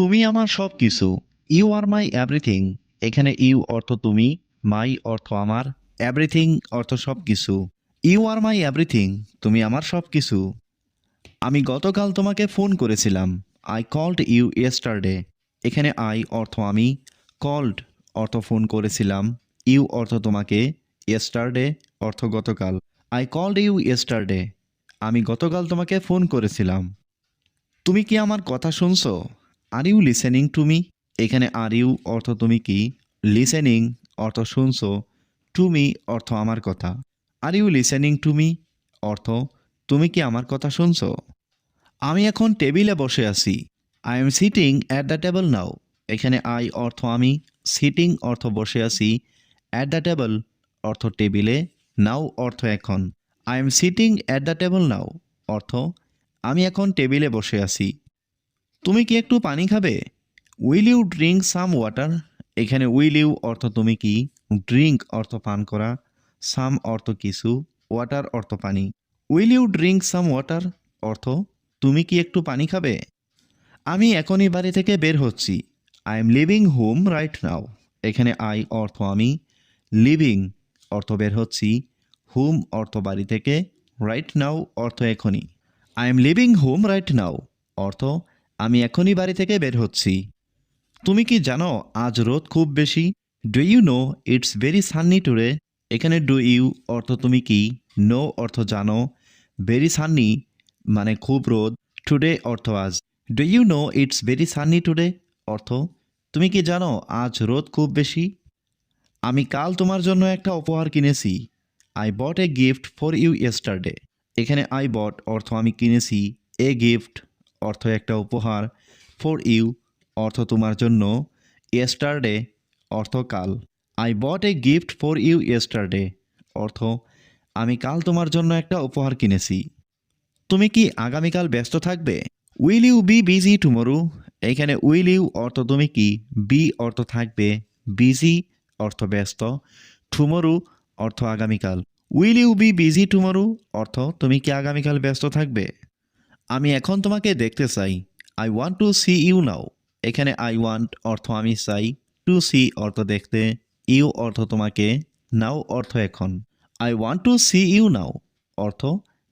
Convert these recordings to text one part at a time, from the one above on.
তুমি আমার সব কিছু ইউ আর মাই এভরিথিং এখানে ইউ অর্থ তুমি মাই অর্থ আমার। এভরিথিং অর্থ সব কিছু ইউ আর মাই এভরিথিং তুমি আমার সব কিছু আমি গতকাল তোমাকে ফোন করেছিলাম। আই কল্ড ইউ ইয়েস্টারডে এখানে আই অর্থ আমি। কল্ড অর্থ ফোন করেছিলাম। ইউ অর্থ তোমাকে। ইয়েস্টারডে অর্থ গতকাল। আই কল্ড ইউ ইয়েস্টারডে আমি গতকাল তোমাকে ফোন করেছিলাম। তুমি কি আমার কথা শুনছো? Are you listening to me এখানে আর ইউ অর্থ তুমি কি? লিসেনিং অর্থ শুনছো। টু মি অর্থ আমার কথা। Are you listening to me অর্থ তুমি কি আমার কথা শুনছো? আমি এখন টেবিলে বসে আছি। I am sitting at the table now এখানে আই অর্থ আমি। সিটিং অর্থ বসে আছি। অ্যাট দ্য টেবল অর্থ টেবিলে নাও অর্থ এখন। I am sitting at the table now অর্থ আমি এখন টেবিলে বসে আছি। তুমি কি একটু পানি খাবে? Will you drink some water এখানে উইল ইউ অর্থ তুমি কি? ড্রিঙ্ক অর্থ পান করা। সাম অর্থ কিছু। ওয়াটার অর্থ পানি। Will you drink some water অর্থ, তুমি কি একটু পানি খাবে? আমি এখনই বাড়ি থেকে বের হচ্ছি। I am leaving home right now এখানে আই অর্থ আমি। লিভিং অর্থ বের হচ্ছি। হোম অর্থ বাড়ি থেকে। রাইট নাও অর্থ এখনই। I am leaving home right now অর্থ আমি এখনই বাড়ি থেকে বের হচ্ছি। তুমি কি জানো, আজ রোদ খুব বেশি? Do you know it's very sunny today এখানে ডু ইউ অর্থ তুমি কি? নো অর্থ জানো। ভেরি সান্নি মানে খুব রোদ। টুডে অর্থ আজ। Do you know it's very sunny today অর্থ, তুমি কি জানো, আজ রোদ খুব বেশি? আমি কাল তোমার জন্য একটা উপহার কিনেছি। I bought a gift for you yesterday এখানে আই বট অর্থ আমি কিনেছি। এ গিফট অর্থ একটা উপহার ফর ইউ অর্থ তোমার জন্য ইয়েস্টারডে অর্থ কাল। I bought a gift for you yesterday অর্থ, আমি কাল তোমার জন্য একটা উপহার কিনেছি। তুমি কি আগামীকাল ব্যস্ত থাকবে? Will you be busy tomorrow এখানে উইল ইউ অর্থ তুমি কি? বি অর্থ থাকবে। বিজি অর্থ ব্যস্ত। টুমরো অর্থ আগামীকাল। Will you be busy tomorrow অর্থ, তুমি কি আগামীকাল ব্যস্ত থাকবে? আমি এখন তোমাকে দেখতে চাই। I want to see you now এখানে আই ওয়ান্ট অর্থ আমি চাই। টু সি অর্থ দেখতে ইউ অর্থ তোমাকে নাও অর্থ এখন। I want to see you now অর্থ,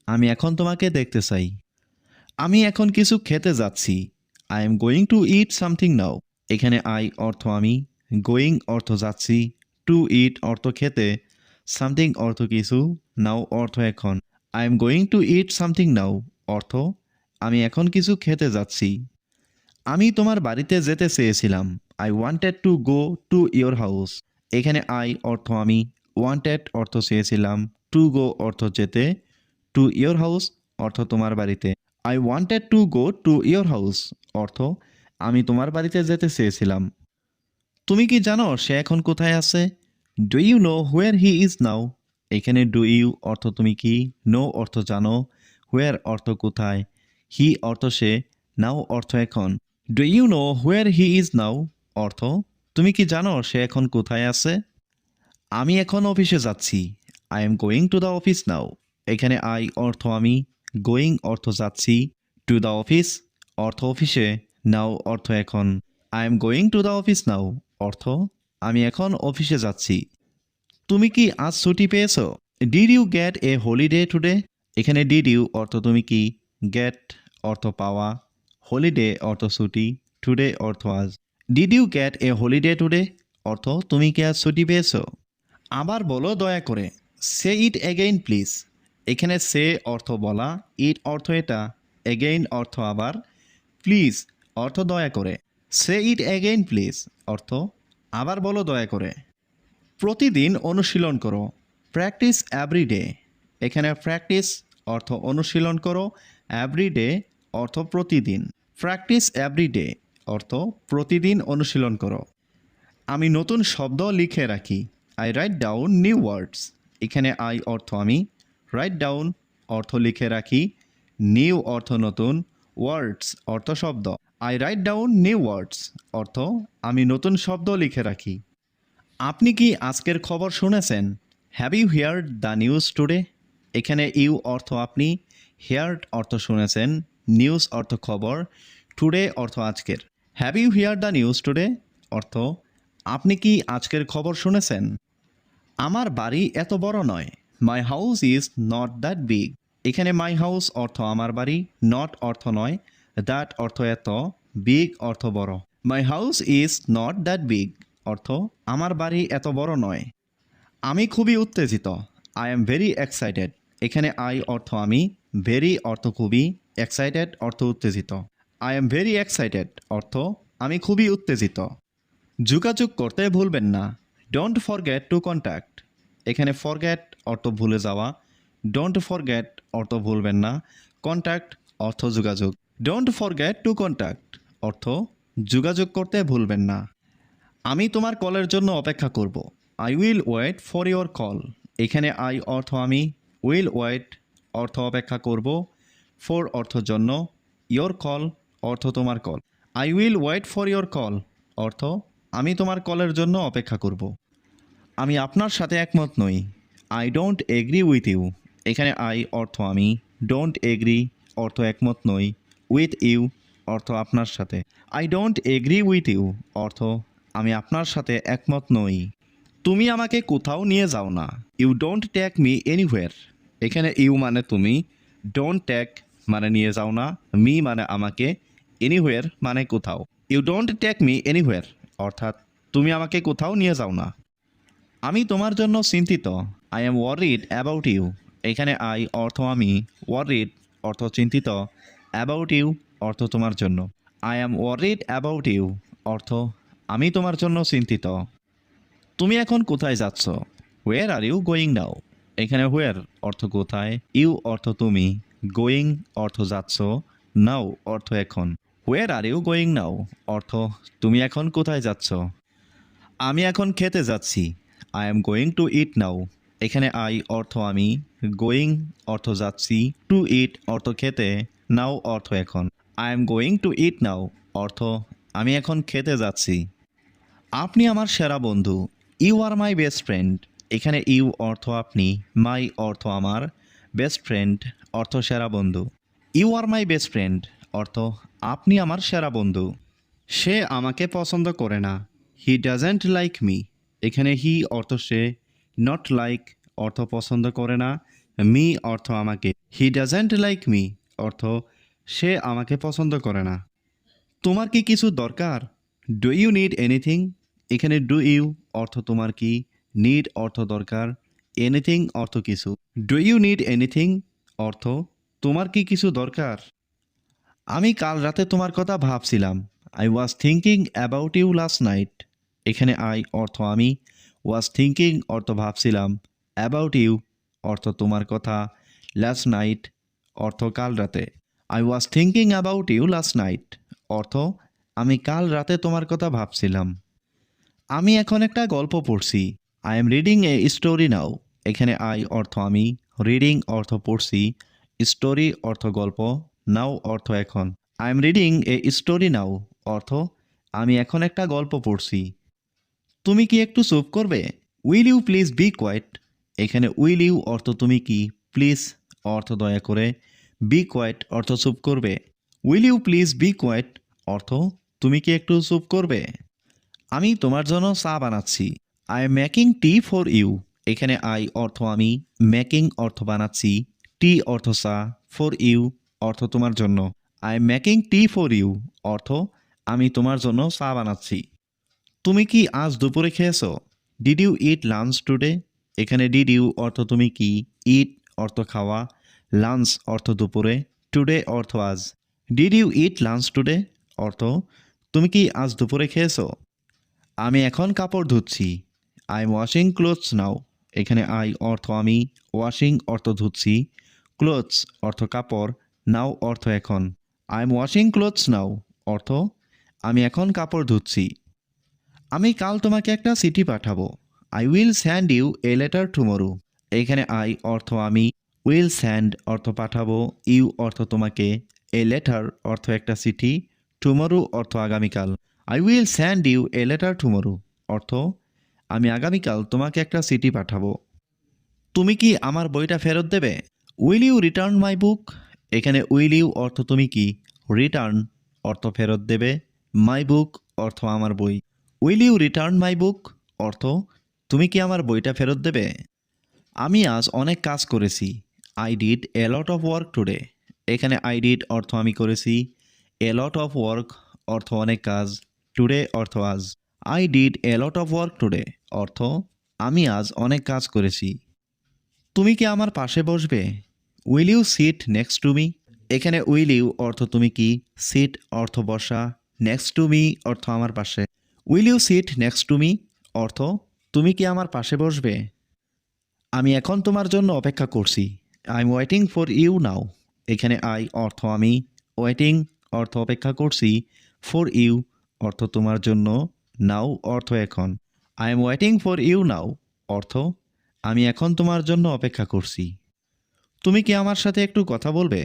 আমি এখন তোমাকে দেখতে চাই। আমি এখন কিছু খেতে যাচ্ছি। I am going to eat something now এখানে আই অর্থ আমি গোয়িং অর্থ যাচ্ছি। টু ইট অর্থ খেতে সামথিং অর্থ কিছু নাও অর্থ এখন। I am going to eat something now অর্থ আমি এখন কিছু খেতে যাচ্ছি। আমি তোমার বাড়িতে যেতে চেয়েছিলাম। I wanted to go to your house এখানে আই অর্থ আমি ওয়ান্টেড অর্থ চেয়েছিলাম। টু গো অর্থ যেতে। টু ইয়োর হাউস অর্থ তোমার বাড়িতে। I wanted to go to your house অর্থ আমি তোমার বাড়িতে যেতে চেয়েছিলাম। তুমি কি জানো সে এখন কোথায় আছে? Do you know where he is now এখানে ডু ইউ অর্থ তুমি কি? নো অর্থ জানো। হোয়ার অর্থ কোথায়? হি অর্থ সে, নাও অর্থ এখন। Do you know where he is now অর্থ, তুমি কি জানো সে এখন কোথায় আছে? আমি এখন অফিসে যাচ্ছি। I am going to the office now এখানে আই অর্থ আমি। গোয়িং অর্থ যাচ্ছি। টু দ্য অফিস অর্থ অফিসে। নাও অর্থ এখন। I am going to the office now অর্থ, আমি এখন অফিসে যাচ্ছি। তুমি কি আজ ছুটি পেয়েছ? Did you get a holiday today এখানে ডিড ইউ অর্থ তুমি কি? গেট অর্থ পাওয়া হলিডে অর্থ ছুটি টুডে অর্থ আজ। Did you get a holiday today অর্থ, তুমি কি আজ ছুটি পেয়েছ? আবার বলো দয়া করে। সে ইট এগেইন প্লিজ এখানে সে অর্থ বলা ইট অর্থ এটা এগেইন অর্থ আবার। প্লিজ অর্থ দয়া করে। সে ইট এগেইন প্লিজ অর্থ, আবার বলো দয়া করে। প্রতিদিন অনুশীলন করো। প্র্যাকটিস এভরিডে এখানে প্র্যাকটিস অর্থ অনুশীলন করো। এভরিডে অর্থ প্রতিদিন। প্র্যাকটিস এভরিডে অর্থ প্রতিদিন অনুশীলন করো। আমি নতুন শব্দ লিখে রাখি। I write down new words এখানে আই অর্থ আমি রাইট ডাউন অর্থ লিখে রাখি। নিউ অর্থ নতুন ওয়ার্ডস অর্থ শব্দ। I write down new words অর্থ আমি নতুন শব্দ লিখে রাখি। আপনি কি আজকের খবর শুনেছেন? Have you heard the news today এখানে ইউ অর্থ আপনি হেয়ার্ড অর্থ শুনেছেন, নিউজ অর্থ খবর, টুডে অর্থ আজকের। Have you hear the news today? অর্থ, আপনি কি আজকের খবর শুনেছেন? আমার বাড়ি এত বড় নয়। My house is not that big এখানে মাই হাউস অর্থ আমার বাড়ি নট অর্থ নয়। দ্যাট অর্থ এত বিগ অর্থ বড়। My house is not that big অর্থ, আমার বাড়ি এত বড় নয়। আমি খুবই উত্তেজিত। আই এম ভেরি এক্সাইটেড এখানে আই অর্থ আমি ভেরি অর্থ খুবই এক্সাইটেড অর্থ উত্তেজিত। আই এম ভেরি এক্সাইটেড অর্থ আমি খুবই উত্তেজিত। যোগাযোগ করতে ভুলবেন না। ডোন্ট ফরগেট টু কন্ট্যাক্ট এখানে ফরগেট অর্থ ভুলে যাওয়া। ডোন্ট ফরগেট অর্থ ভুলবেন না। কন্ট্যাক্ট অর্থ যোগাযোগ। ডোন্ট ফরগেট টু কন্ট্যাক্ট অর্থ যোগাযোগ করতে ভুলবেন না। আমি তোমার কলের জন্য অপেক্ষা করব। I will wait for your call এখানে আই অর্থ আমি উইল ওয়েট অর্থ অপেক্ষা করব, ফোর অর্থ জন্য, ইয়োর কল অর্থ তোমার call. I will wait for your call অর্থ, আমি তোমার কলের জন্য অপেক্ষা করব। আমি আপনার সাথে একমত নই। I don't agree with you. এখানে আই অর্থ আমি। ডোন্ট এগ্রি অর্থ একমত নই। উইথ ইউ অর্থ আপনার সাথে। I don't agree with you অর্থ, আমি আপনার সাথে একমত নই। তুমি আমাকে কোথাও নিয়ে যাও না। You don't take me anywhere এখানে ইউ মানে তুমি। ডোন্ট টেক মানে নিয়ে যাও না। মি মানে আমাকে এনিওয়ের মানে কোথাও। You don't take me anywhere অর্থাৎ তুমি আমাকে কোথাও নিয়ে যাও না। আমি তোমার জন্য চিন্তিত। I am worried about you এখানে আই অর্থ আমি। ওয়ারিড অর্থ চিন্তিত। অ্যাবাউট ইউ অর্থ তোমার জন্য। I am worried about you অর্থ আমি তোমার জন্য চিন্তিত। তুমি এখন কোথায় যাচ্ছ? Where are you going now এখানে হোয়ার অর্থ কোথায়? ইউ অর্থ তুমি। গোয়িং অর্থ যাচ্ছ। নাও অর্থ এখন। Where are you going now অর্থ, তুমি এখন কোথায় যাচ্ছ? আমি এখন খেতে যাচ্ছি। I am going to eat now এখানে আই অর্থ আমি। গোয়িং অর্থ যাচ্ছি। টু ইট অর্থ খেতে। নাও অর্থ এখন। I am going to eat now অর্থ, আমি এখন খেতে যাচ্ছি। আপনি আমার সেরা বন্ধু। You are my best friend এখানে ইউ অর্থ আপনি মাই অর্থ আমার বেস্ট ফ্রেন্ড অর্থ সেরা বন্ধু। You are my best friend অর্থ আপনি আমার সেরা বন্ধু। সে আমাকে পছন্দ করে না। হি ডাজেন্ট লাইক মি এখানে হি অর্থ সে নট লাইক অর্থ পছন্দ করে না। মি অর্থ আমাকে। হি ডাজেন্ট লাইক মি অর্থ সে আমাকে পছন্দ করে না। তোমার কি কিছু দরকার? ডু ইউ নিড এনিথিং এখানে ডু ইউ অর্থ তোমার কি নিড অর্থ দরকার এনিথিং অর্থ কিছু। ডু ইউ নিড এনিথিং অর্থ তোমার কি কিছু দরকার? আমি কাল রাতে তোমার কথা ভাবছিলাম। I was thinking about you last night এখানে আই অর্থ আমি। ওয়াজ থিঙ্কিং অর্থ ভাবছিলাম। অ্যাবাউট ইউ অর্থ তোমার কথা। লাস্ট নাইট অর্থ কাল রাতে। I was thinking about you last night অর্থ আমি কাল রাতে তোমার কথা ভাবছিলাম। আমি এখন একটা গল্প পড়ছি। I am reading a story now এখানে আই অর্থ আমি রিডিং অর্থ পড়ছি। স্টোরি অর্থ গল্প নাও অর্থ এখন। I am reading a story now অর্থ, আমি এখন একটা গল্প পড়ছি। তুমি কি একটু চুপ করবে? Will you please be quiet এখানে উইল ইউ অর্থ তুমি কি? প্লিজ অর্থ দয়া করে। বি কোয়াইট অর্থ চুপ করবে। Will you please be quiet অর্থ, তুমি কি একটু চুপ করবে? আমি তোমার জন্য চা বানাচ্ছি। I am making tea for you এখানে আই অর্থ আমি মেকিং অর্থ বানাচ্ছি। টি অর্থ চা ফর ইউ অর্থ তোমার জন্য। I am making tea for you অর্থ আমি তোমার জন্য চা বানাচ্ছি। তুমি কি আজ দুপুরে খেয়েছো? Did you eat lunch today এখানে ডিড ইউ অর্থ তুমি কি? ইট অর্থ খাওয়া। লাঞ্চ অর্থ দুপুরে। টুডে অর্থ আজ। Did you eat lunch today অর্থ তুমি কি আজ দুপুরে খেয়েছো? আমি এখন কাপড় ধুচ্ছি। I am washing clothes now এখানে আই অর্থ আমি ওয়াশিং অর্থ ধুচ্ছি। ক্লোথস অর্থ কাপড় নাও অর্থ এখন। I am washing clothes now অর্থ আমি এখন কাপড় ধুচ্ছি। আমি কাল তোমাকে একটা চিঠি পাঠাবো। I will send you a letter tomorrow এখানে আই অর্থ আমি উইল স্যান্ড অর্থ পাঠাবো। ইউ অর্থ তোমাকে এ লেটার অর্থ একটা চিঠি। টুমোরো অর্থ আগামীকাল। I will send you a letter tomorrow অর্থ, আমি আগামীকাল তোমাকে একটা চিঠি পাঠাবো। তুমি কি আমার বইটা ফেরত দেবে? Will you return my book এখানে উইল ইউ অর্থ তুমি কি? রিটার্ন অর্থ ফেরত দেবে। মাই বুক অর্থ আমার বই। Will you return my book অর্থ, তুমি কি আমার বইটা ফেরত দেবে? আমি আজ অনেক কাজ করেছি। I did a lot of work today এখানে আই ডিড অর্থ আমি করেছি। এ লট অফ ওয়ার্ক অর্থ অনেক কাজ। টুডে অর্থ আজ। I did a lot of work today অর্থ, আমি আজ অনেক কাজ করেছি। তুমি কি আমার পাশে বসবে? Will you sit next to me এখানে উইল ইউ অর্থ তুমি কি? সিট অর্থ বসা। নেক্সট টু মি অর্থ আমার পাশে। Will you sit next to me অর্থ, তুমি কি আমার পাশে বসবে? আমি এখন তোমার জন্য অপেক্ষা করছি। I am waiting for you now এখানে আই অর্থ আমি। ওয়েটিং অর্থ অপেক্ষা করছি। ফর ইউ অর্থ তোমার জন্য। নাও অর্থ এখন। I am waiting for you now অর্থ, আমি এখন তোমার জন্য অপেক্ষা করছি। তুমি কি আমার সাথে একটু কথা বলবে?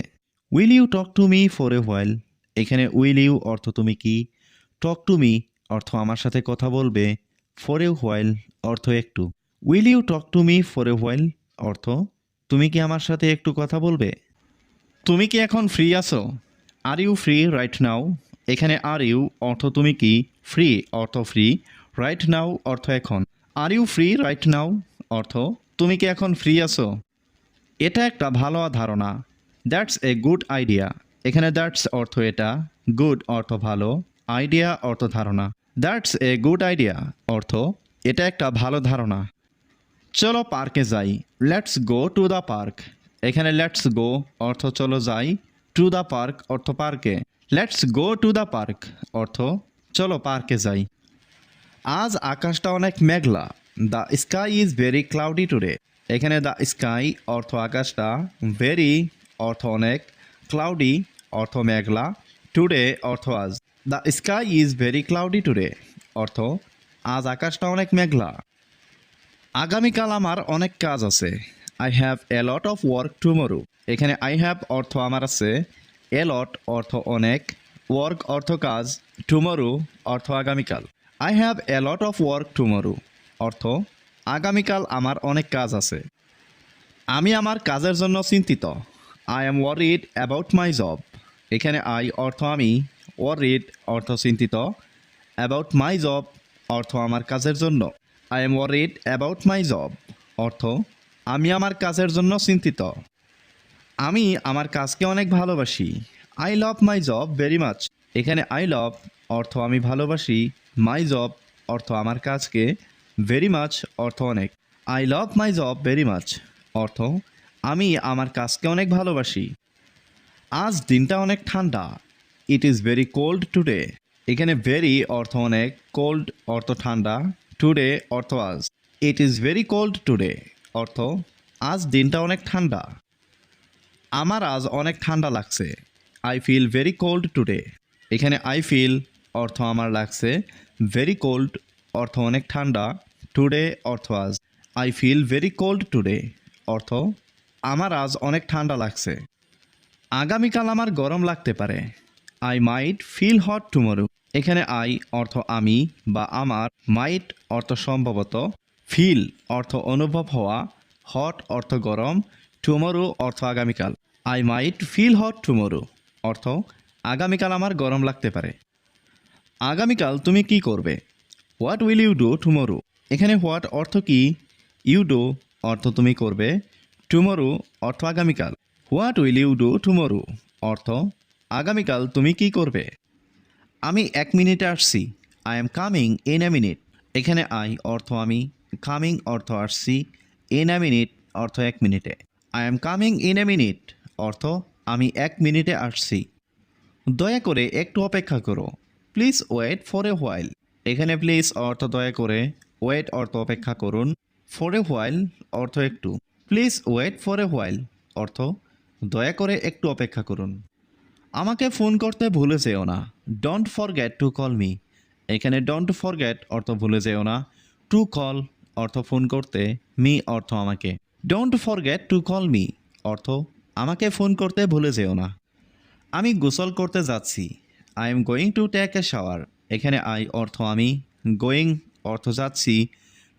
Will you talk to me for a while এখানে উইল ইউ অর্থ তুমি কি? টক টু মি অর্থ আমার সাথে কথা বলবে। ফর এ হোয়াইল অর্থ একটু। Will you talk to me for a while অর্থ, তুমি কি আমার সাথে একটু কথা বলবে? তুমি কি এখন ফ্রি আছো? Are you free right now এখানে আর ইউ অর্থ তুমি কি? ফ্রি অর্থ ফ্রি রাইট নাও অর্থ এখন. Are you free right now অর্থ, তুমি কি এখন ফ্রি আছো? এটা একটা ভালো ধারণা। দ্যাটস এ গুড আইডিয়া এখানে দ্যাটস অর্থ এটা। গুড অর্থ ভালো। আইডিয়া অর্থ ধারণা। দ্যাটস এ গুড আইডিয়া অর্থ, এটা একটা ভালো ধারণা। চলো পার্কে যাই। Let's go to the park এখানে লেটস গো অর্থ চলো যাই। টু দ্য পার্ক অর্থ পার্কে let's go to the park অর্থ, চলো পার্কে যাই। আজ আকাশটা অনেক মেঘলা। The sky is very cloudy today এখানে দ্য স্কাই অর্থ আকাশটা ভেরি অর্থ অনেক। ক্লাউডি অর্থ মেঘলা। টুডে অর্থ আজ। The sky is very cloudy today অর্থ, আজ আকাশটা অনেক মেঘলা। আগামীকাল আমার অনেক কাজ আছে। I have a lot of work tomorrow এখানে আই হ্যাভ অর্থ আমার আছে। এ লট অর্থ অনেক। ওয়ার্ক অর্থ কাজ। টুমোরো অর্থ আগামীকাল। I have a lot of work tomorrow অর্থ আগামীকাল আমার অনেক কাজ আছে। আমি আমার কাজের জন্য চিন্তিত। I am worried about my job এখানে আই অর্থ আমি। ওয়ারিড অর্থ চিন্তিত। অ্যাবাউট মাই জব অর্থ আমার কাজের জন্য। I am worried about my job অর্থ আমি আমার কাজের জন্য চিন্তিত। আমি আমার কাজকে অনেক ভালোবাসি। I love my job very much এখানে আই লাভ অর্থ আমি ভালোবাসি মাই জব অর্থ আমার কাজকে ভেরি মাচ অর্থ অনেক। I love my job very much অর্থ, আমি আমার কাজকে অনেক ভালোবাসি। আজ দিনটা অনেক ঠান্ডা। It is very cold today এখানে ভেরি অর্থ অনেক কোল্ড অর্থ ঠান্ডা। টুডে অর্থ আজ। It is very cold today অর্থ, আজ দিনটা অনেক ঠান্ডা। আমার আজ অনেক ঠান্ডা লাগছে। I feel very cold today এখানে আই ফিল অর্থ আমার লাগছে। ভেরি কোল্ড অর্থ অনেক ঠান্ডা। টুডে অর্থ আজ। I feel very cold today অর্থ আমার আজ অনেক ঠান্ডা লাগছে। আগামীকাল আমার গরম লাগতে পারে। I might feel hot tomorrow এখানে আই অর্থ আমি বা আমার মাইট অর্থ সম্ভবত। ফিল অর্থ অনুভব হওয়া। হট অর্থ গরম। টুমোরো অর্থ আগামীকাল। I might feel hot tomorrow অর্থ আগামীকাল আমার গরম লাগতে পারে। আগামীকাল তুমি কি করবে? What will you do tomorrow এখানে হোয়াট অর্থ কি? ইউ ডু অর্থ তুমি করবে। টুমোরো অর্থ আগামীকাল। What will you do tomorrow অর্থ আগামীকাল তুমি কি করবে? আমি এক মিনিটে আসছি। I am coming in a minute এখানে আই অর্থ আমি। কামিং অর্থ আসছি। ইন এ মিনিট অর্থ এক মিনিটে। I am coming in a minute অর্থ, আমি এক মিনিটে আসছি। দয়া করে একটু অপেক্ষা করো। Please wait for a while এখানে প্লিজ অর্থ দয়া করে। ওয়েট অর্থ অপেক্ষা করুন। ফর এ হোয়াইল অর্থ একটু। Please wait for a while অর্থ, দয়া করে একটু অপেক্ষা করুন। আমাকে ফোন করতে ভুলে যেও না। Don't forget to call me এখানে ডোন্ট ফরগেট অর্থ ভুলে যেও না। টু কল অর্থ ফোন করতে। মি অর্থ আমাকে। Don't forget to call me অর্থ, আমাকে ফোন করতে ভুলে যেও না। আমি গোসল করতে যাচ্ছি। I am going to take a shower এখানে আই অর্থ আমি। গোয়িং অর্থ যাচ্ছি।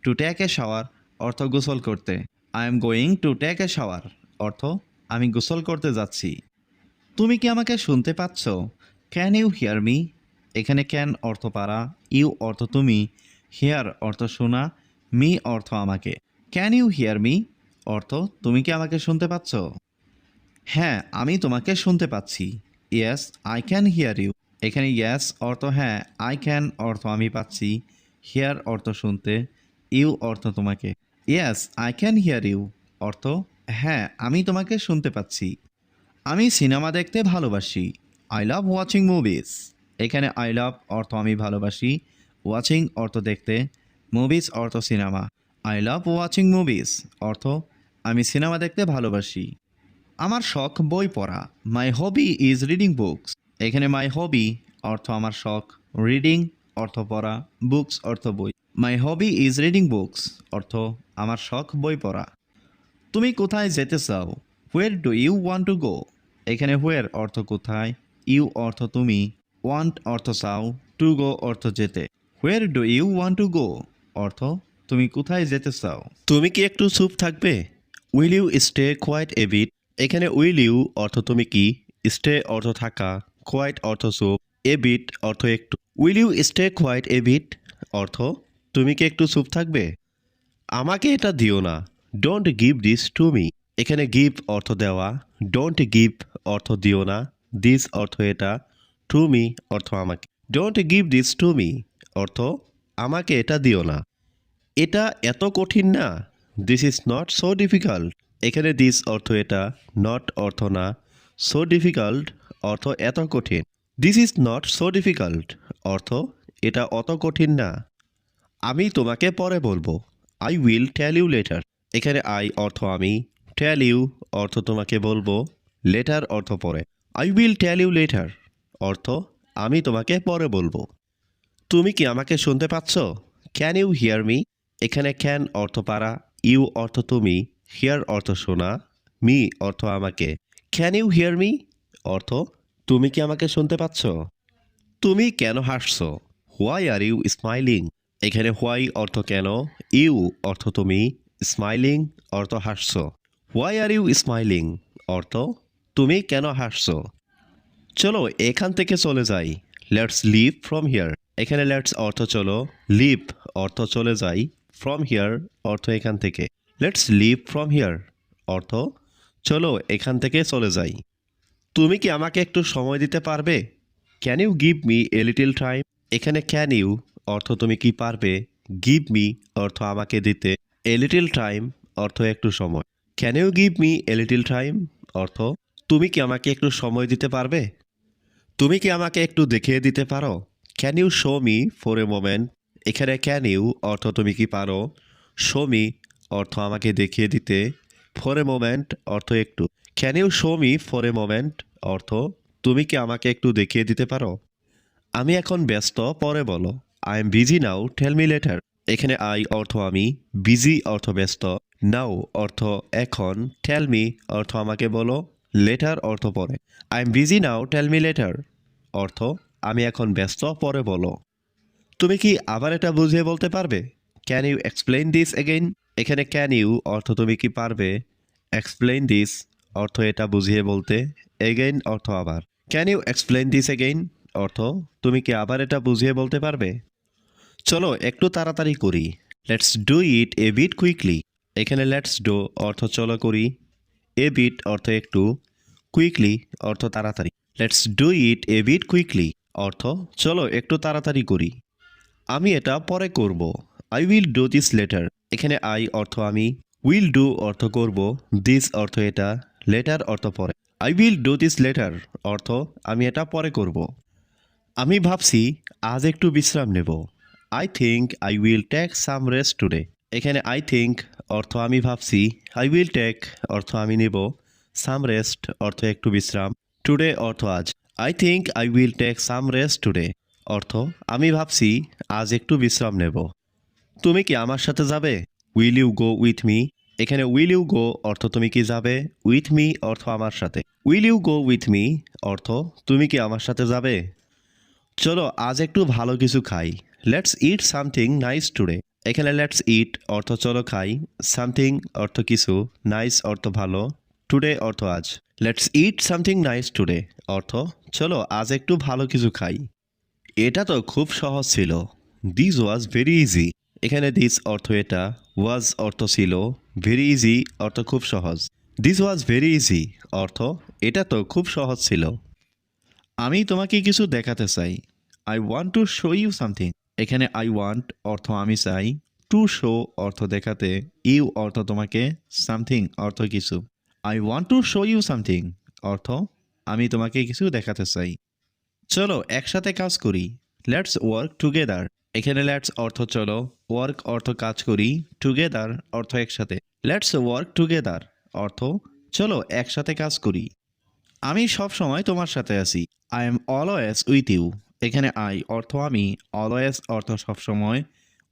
টু টেক এ শাওয়ার অর্থ গোসল করতে। I am going to take a shower অর্থ, আমি গোসল করতে যাচ্ছি। তুমি কি আমাকে শুনতে পাচ্ছ? ক্যান ইউ হিয়ার মি এখানে ক্যান অর্থ পারা। ইউ অর্থ তুমি। হিয়ার অর্থ শোনা। মি অর্থ আমাকে। ক্যান ইউ হিয়ার মি অর্থ, তুমি কি আমাকে শুনতে পাচ্ছ? হ্যাঁ আমি তোমাকে শুনতে পাচ্ছি। Yes, I can hear you. এখানে ইয়েস অর্থ হ্যাঁ আই ক্যান অর্থ আমি পাচ্ছি। হিয়ার অর্থ শুনতে, ইউ অর্থ তোমাকে। Yes, I can hear you. অর্থ হ্যাঁ আমি তোমাকে শুনতে পাচ্ছি। আমি সিনেমা দেখতে ভালোবাসি। I love watching movies. এখানে আই লাভ অর্থ আমি ভালোবাসি। ওয়াচিং অর্থ দেখতে, মুভিজ অর্থ cinema. I love watching movies. অর্থ আমি সিনেমা দেখতে ভালোবাসি। আমার শখ বই পড়া। My hobby is reading books এখানে মাই হবি অর্থ আমার শখ। রিডিং অর্থ পড়া। বুকস অর্থ বই। My hobby is reading books অর্থ আমার শখ বই পড়া। তুমি কোথায় যেতে চাও? Where do you want to go এখানে হোয়ের অর্থ কোথায়? ইউ অর্থ তুমি। ওয়ান্ট অর্থ চাও। টু গো অর্থ যেতে। Where do you want to go অর্থ তুমি কোথায় যেতে চাও? তুমি কি একটু চুপ থাকবে? Will you stay quiet a bit এখানে উইল ইউ অর্থ তুমি কি? স্টে অর্থ থাকা কোয়াইট অর্থ চুপ এ বিট অর্থ একটু। Will you stay quiet a bit অর্থ, তুমি কি একটু চুপ থাকবে? আমাকে এটা দিও না। Don't give this to me এখানে গিভ অর্থ দেওয়া ডোন্ট গিভ অর্থ দিও না। দিস অর্থ এটা টু মি অর্থ আমাকে। Don't give this to me অর্থ, আমাকে এটা দিও না। এটা এত কঠিন না। This is not so difficult এখানে দিস অর্থ এটা নট অর্থ না। সো ডিফিকাল্ট অর্থ এত কঠিন। This is not so difficult অর্থ এটা অত কঠিন না। আমি তোমাকে পরে বলব। I will tell you later এখানে আই অর্থ আমি টেল ইউ অর্থ তোমাকে বলব। লেটার অর্থ পরে। I will tell you later অর্থ আমি তোমাকে পরে বলব। তুমি কি আমাকে শুনতে পাচ্ছ? ক্যান ইউ হিয়ার মি এখানে ক্যান অর্থ পারা। ইউ অর্থ তুমি, হিয়ার অর্থ শোনা, মি অর্থ আমাকে। Can you hear me? অর্থ, তুমি কি আমাকে শুনতে পাচ্ছ? তুমি কেন হাসছো? Why are you smiling? এখানে হোয়াই অর্থ কেন? ইউ অর্থ তুমি, স্মাইলিং অর্থ হাসছো। Why are you smiling? অর্থ, তুমি কেন হাসছো? চলো এখান থেকে চলে যাই। Let's leave from here. এখানে লেটস অর্থ চলো, লিভ অর্থ চলে যাই। ফ্রম হিয়ার অর্থ এখান থেকে। লেটস লিভ ফ্রম হিয়ার অর্থ চলো এখান থেকে চলে যাই। তুমি কি আমাকে একটু সময় দিতে পারবে? Can you give me a little time এখানে ক্যান ইউ অর্থ তুমি কি পারবে? গিভ মি অর্থ আমাকে দিতে। এ লিটিল টাইম অর্থ একটু সময়। Can you give me a little time অর্থ তুমি কি আমাকে একটু সময় দিতে পারবে? তুমি কি আমাকে একটু দেখিয়ে দিতে পারো? Can you show me for a moment এখানে ক্যান ইউ অর্থ তুমি কি পারো? শো মি অর্থ আমাকে দেখিয়ে দিতে। ফর এ মোমেন্ট অর্থ একটু। Can you show me for a moment অর্থ তুমি কি আমাকে একটু দেখিয়ে দিতে পারো? আমি এখন ব্যস্ত, পরে বলো। I am busy now tell me later এখানে আই অর্থ আমি বিজি অর্থ ব্যস্ত। নাও অর্থ এখন টেল মি অর্থ আমাকে বলো। লেটার অর্থ পরে। I am busy now tell me later অর্থ, আমি এখন ব্যস্ত, পরে বলো। তুমি কি আবার এটা বুঝিয়ে বলতে পারবে? Can you explain this again এখানে ক্যান ইউ অর্থ তুমি কি পারবে? এক্সপ্লেইন দিস অর্থ এটা বুঝিয়ে বলতে। এগেইন অর্থ আবার। Can you explain this again অর্থ তুমি কি আবার এটা বুঝিয়ে বলতে পারবে? চলো একটু তাড়াতাড়ি করি। Let's do it a bit quickly এখানে লেটস ডো অর্থ চলো করি। এ বিট অর্থ একটু কুইকলি অর্থ তাড়াতাড়ি। Let's do it a bit quickly অর্থ চলো একটু তাড়াতাড়ি করি। আমি এটা পরে করব। I will do this later এখানে আই অর্থ আমি। উইল ডু অর্থ করব। দিস অর্থ এটা। লেটার অর্থ পরে। I will do this later অর্থ আমি এটা পরে করব। আমি ভাবছি, আজ একটু বিশ্রাম নেব। I think I will take some rest today এখানে আই থিঙ্ক অর্থ আমি ভাবছি। আই উইল টেক অর্থ আমি নেব। সাম রেস্ট অর্থ একটু বিশ্রাম। টুডে অর্থ আজ। I think I will take some rest today অর্থ, আমি ভাবছি আজ একটু বিশ্রাম নেব। তুমি কি আমার সাথে যাবে? Will you go with me এখানে উইল ইউ গো অর্থ তুমি কি যাবে? উইথ মি অর্থ আমার সাথে। Will you go with me অর্থ তুমি কি আমার সাথে যাবে? চলো, আজ একটু ভালো কিছু খাই। Let's eat something nice today এখানে লেটস ইট অর্থ চলো খাই। সামথিং অর্থ কিছু নাইস অর্থ ভালো। টুডে অর্থ আজ। Let's eat something nice today অর্থ, চলো, আজ একটু ভালো কিছু খাই। এটা তো খুব সহজ ছিল। দিস ওয়াজ ভেরি ইজি এখানে দিস অর্থ এটা ওয়াজ অর্থ ছিল। ভেরি ইজি অর্থ খুব সহজ। দিস ওয়াজ ভেরি ইজি অর্থ এটা তো খুব সহজ ছিল। আমি তোমাকে কিছু দেখাতে চাই। I want to show you something এখানে আই ওয়ান্ট অর্থ আমি চাই। টু শো অর্থ দেখাতে। ইউ অর্থ তোমাকে সামথিং অর্থ কিছু। I want to show you something অর্থ আমি তোমাকে কিছু দেখাতে চাই। চলো, একসাথে কাজ করি। লেটস ওয়ার্ক টুগেদার এখানে লেটস অর্থ চলো ওয়ার্ক অর্থ কাজ করি টুগেদার অর্থ একসাথে। লেটস ওয়ার্ক টুগেদার অর্থ চলো, একসাথে কাজ করি। আমি সব সময় তোমার সাথে আছি। I am always with you এখানে আই অর্থ আমি অলওয়েজ অর্থ সবসময়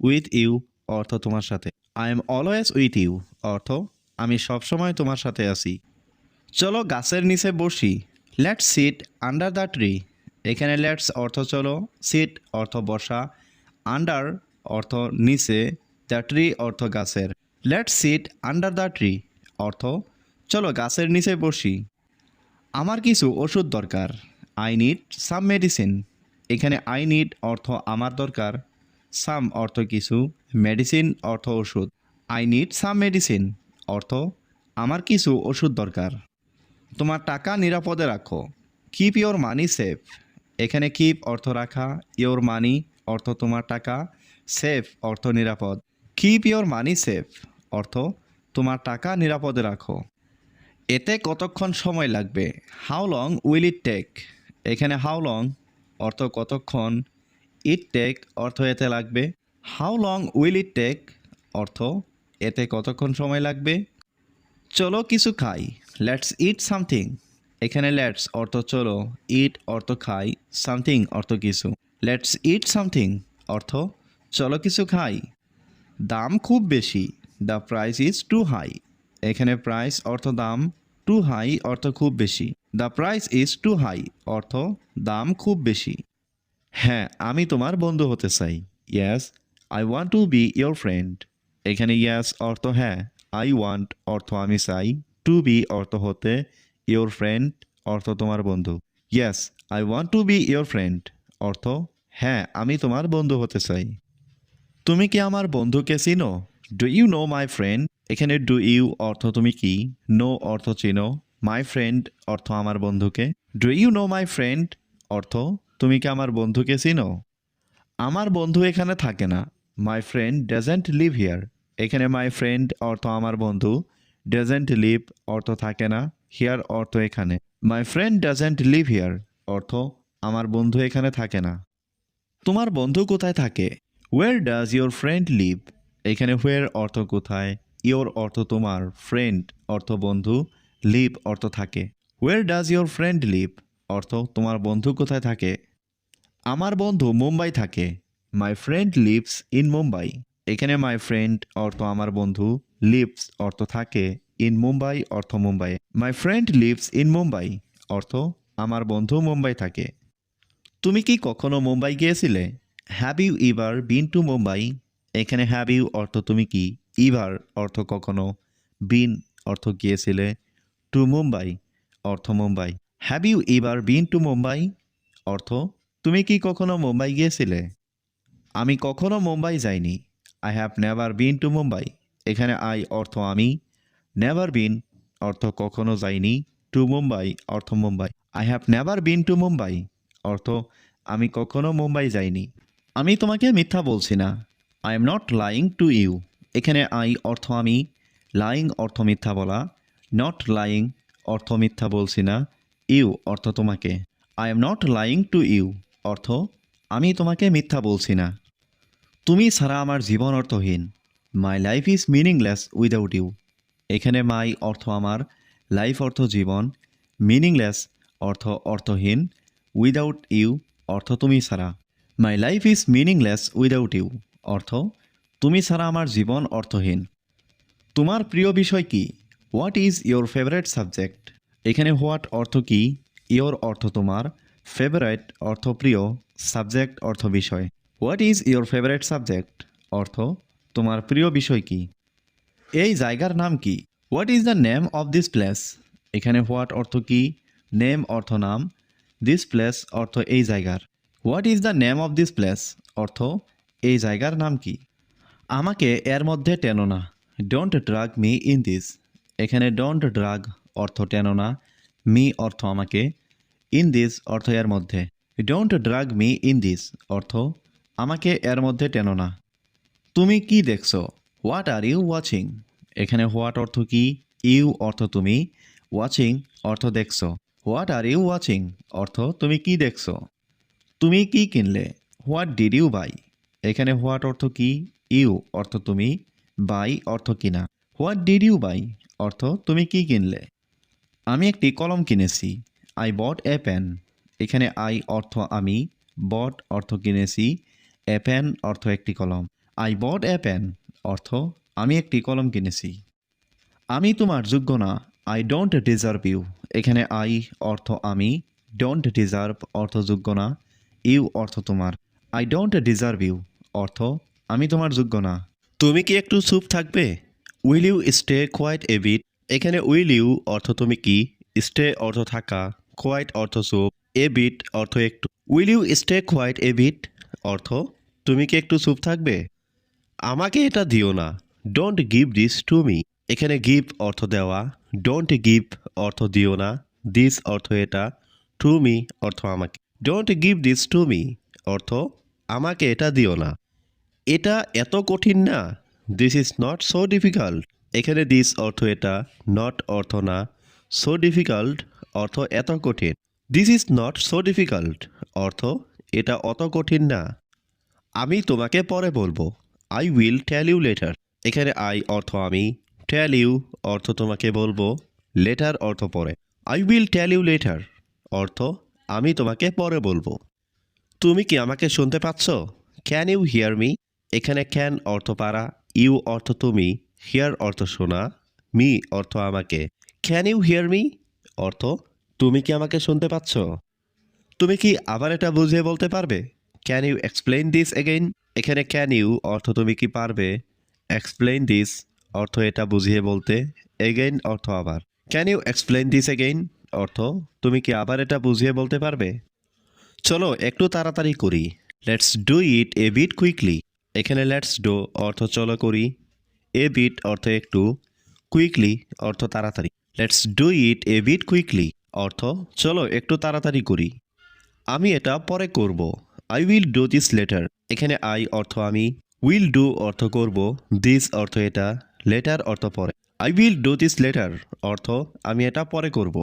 উইথ ইউ অর্থ তোমার সাথে। I am always with you অর্থ আমি সবসময় তোমার সাথে আছি। চলো, গাছের নিচে বসি। Let's sit under the tree এখানে লেটস অর্থ চলো, সিট অর্থ বসা আন্ডার অর্থ নিচে দ্য ট্রি অর্থ গাছের। Let's sit under the tree অর্থ, চলো গাছের নিচে বসি। আমার কিছু ওষুধ দরকার। আই নিড সাম মেডিসিন এখানে আই নিড অর্থ আমার দরকার। সাম অর্থ কিছু মেডিসিন অর্থ ওষুধ। আই নিড সাম মেডিসিন অর্থ, আমার কিছু ওষুধ দরকার। তোমার টাকা নিরাপদে রাখো। কিপ ইওর মানি সেফ এখানে কিপ অর্থ রাখা ইওর মানি অর্থ তোমার টাকা সেফ অর্থ নিরাপদ। কিপ ইওর মানি সেফ অর্থ তোমার টাকা নিরাপদে রাখো। এতে কতক্ষণ সময় লাগবে? How long will it take এখানে হাউ লং অর্থ কতক্ষণ? ইট টেক অর্থ এতে লাগবে। How long will it take অর্থ এতে কতক্ষণ সময় লাগবে? চলো কিছু খাই। লেটস ইট সামথিং এখানে লেটস অর্থ চলো, ইট অর্থ খাই, সামথিং অর্থ কিছু। লেটস ইট সামথিং অর্থ চলো কিছু খাই। দাম খুব বেশি, the price is too high. এখানে প্রাইস অর্থ দাম, টু হাই অর্থ খুব বেশি। The price is too high অর্থ দাম খুব বেশি। হ্যাঁ আমি তোমার বন্ধু হতে চাই। Yes, I want to be your friend. এখানে ইয়াস অর্থ হ্যাঁ আই ওয়ান্ট অর্থ আমি চাই। টু বি অর্থ হতে ইয়োর ফ্রেন্ড অর্থ তোমার বন্ধু। Yes I want to be your friend অর্থ হ্যাঁ আমি তোমার বন্ধু হতে চাই। তুমি কি আমার বন্ধুকে চিনো? Do you know my friend এখানে ডু ইউ অর্থ তুমি কি? নো অর্থ চিনো। মাই ফ্রেন্ড অর্থ আমার বন্ধুকে। Do you know my friend অর্থ, তুমি কি আমার বন্ধুকে চিনো? আমার বন্ধু এখানে থাকে না। My friend doesn't live here এখানে মাই ফ্রেন্ড অর্থ আমার বন্ধু। ডাজেন্ট লিভ অর্থ থাকে না। হিয়ার অর্থ এখানে। My friend doesn't live here অর্থ, আমার বন্ধু এখানে থাকে না। তোমার বন্ধু কোথায় থাকে? Where does your friend live এখানে হোয়ার অর্থ কোথায় ইয়োর অর্থ তোমার ফ্রেন্ড অর্থ বন্ধু লিভ অর্থ থাকে। Where does your friend live অর্থ, তোমার বন্ধু কোথায় থাকে? আমার বন্ধু মুম্বাই থাকে। My friend lives in Mumbai এখানে মাই ফ্রেন্ড অর্থ, আমার বন্ধু লিভস অর্থ থাকে। ইন মুম্বাই অর্থ Mumbai my friend lives in Mumbai অর্থ আমার বন্ধু মুম্বাই থাকে। তুমি কি কখনো মুম্বাই গিয়েছিলে? Have you ever been to Mumbai এখানে হ্যাভ ইউ অর্থ তুমি কি? ইভার অর্থ কখনো বিন অর্থ গিয়েছিলে টু মুম্বাই অর্থ Mumbai have you ever been to Mumbai অর্থ তুমি কি কখনো মুম্বাই গিয়েছিলে? আমি কখনো মুম্বাই যাইনি। I have never been to Mumbai এখানে আই অর্থ আমি। নেভার বিন অর্থ কখনো যাইনি টু মুম্বাই অর্থ Mumbai I have never been to Mumbai অর্থ আমি কখনো মুম্বাই যাইনি। আমি তোমাকে মিথ্যা বলছি না। I am not lying to you এখানে আই অর্থ আমি। লাইং অর্থ মিথ্যা বলা। নট লাইং অর্থ মিথ্যা বলছি না। ইউ অর্থ তোমাকে। I am not lying to you অর্থ আমি তোমাকে মিথ্যা বলছি না। তুমি ছাড়া আমার জীবন অর্থহীন। My life is meaningless without you এখানে মাই অর্থ আমার, লাইফ অর্থ জীবন মিনিংলেস অর্থ অর্থহীন উইদাউট ইউ অর্থ তুমি ছাড়া। My life is meaningless without you অর্থ তুমি ছাড়া আমার জীবন অর্থহীন। তোমার প্রিয় বিষয় কি? What is your favourite subject এখানে হোয়াট অর্থ কি? ইয়োর অর্থ তোমার ফেভারেট অর্থ প্রিয় সাবজেক্ট অর্থ বিষয়। What is your favourite subject অর্থ তোমার প্রিয় বিষয় কি? এই জায়গার নাম কি? What is the name of this place এখানে হোয়াট অর্থ কি? নেম অর্থ নাম। দিস প্লেস অর্থ এই জায়গার। What is the name of this place অর্থ এই জায়গার নাম কি? আমাকে এর মধ্যে টেনো না। Don't drag me in this এখানে ডোন্ট ড্রাগ অর্থ টেনো না। মি অর্থ আমাকে। ইন দিস অর্থ এর মধ্যে। Don't drag me in this অর্থ আমাকে এর মধ্যে টেনো না। তুমি কি দেখছ? হোয়াট আর ইউ ওয়াচিং এখানে হোয়াট অর্থ কি? ইউ অর্থ তুমি। ওয়াচিং অর্থ দেখছ। হোয়াট আর ইউ ওয়াচিং অর্থ তুমি কি দেখছ? তুমি কি কিনলে? হোয়াট ডিড ইউ বাই এখানে হোয়াট অর্থ কি? ইউ অর্থ তুমি। বাই অর্থ কিনা। হোয়াট ডিড ইউ বাই অর্থ তুমি কি কিনলে? আমি একটি কলম কিনেছি। আই বট এ পেন এখানে আই অর্থ আমি। বট অর্থ কিনেছি। এ পেন অর্থ একটি কলম। আই বট এ পেন অর্থ, আমি একটি কলম কিনেছি। আমি তোমার যোগ্য না আই ডোন্ট ডিজার্ভ ইউ এখানে আই অর্থ আমি ডোন্ট ডিজার্ভ অর্থ যোগ্য না ইউ অর্থ তোমার। আই ডোন্ট ডিজার্ভ ইউ অর্থ আমি তোমার যোগ্য না। তুমি কি একটু চুপ থাকবে? Will you stay quiet a bit এখানে উইল ইউ অর্থ তুমি কি? স্টে অর্থ থাকা কোয়াইট অর্থ চুপ এ বিট অর্থ একটু। Will you stay quiet a bit অর্থ, তুমি কি একটু চুপ থাকবে? আমাকে এটা দিও না। Don't give this to me এখানে গিভ অর্থ দেওয়া। ডোন্ট গিভ অর্থ দিও না। দিস অর্থ এটা। টু মি অর্থ আমাকে। Don't give this to me অর্থ আমাকে এটা দিও না। এটা এত কঠিন না। This is not so difficult এখানে দিস অর্থ এটা নট অর্থ না। সো ডিফিকাল্ট অর্থ এত কঠিন। This is not so difficult অর্থ এটা অত কঠিন না। আমি তোমাকে পরে বলব। I will tell you later এখানে আই অর্থ আমি টেল ইউ অর্থ তোমাকে বলব লেটার অর্থ পরে। I will tell you later অর্থ আমি তোমাকে পরে বলব। তুমি কি আমাকে শুনতে পাচ্ছ? ক্যান ইউ হিয়ার মি এখানে ক্যান অর্থ পারা ইউ অর্থ তুমি হিয়ার অর্থ শোনা মি অর্থ আমাকে। ক্যান ইউ হিয়ার মি অর্থ তুমি কি আমাকে শুনতে পাচ্ছ? তুমি কি আবার এটা বুঝিয়ে বলতে পারবে? Can you explain this again এখানে ক্যান ইউ অর্থ তুমি কি পারবে? এক্সপ্লেইন দিস অর্থ এটা বুঝিয়ে বলতে। এগেইন অর্থ আবার। Can you explain this again অর্থ, তুমি কি আবার এটা বুঝিয়ে বলতে পারবে? চলো, একটু তাড়াতাড়ি করি। Let's do it a bit quickly এখানে লেটস ডো অর্থ চলো করি। এ বিট অর্থ একটু কুইকলি অর্থ তাড়াতাড়ি। Let's do it a bit quickly অর্থ, চলো, একটু তাড়াতাড়ি করি। আমি এটা পরে করব। I will do this later এখানে আই অর্থ আমি উইল ডু অর্থ করব। দিস অর্থ এটা লেটার অর্থ পরে। I will do this later অর্থ আমি এটা পরে করব।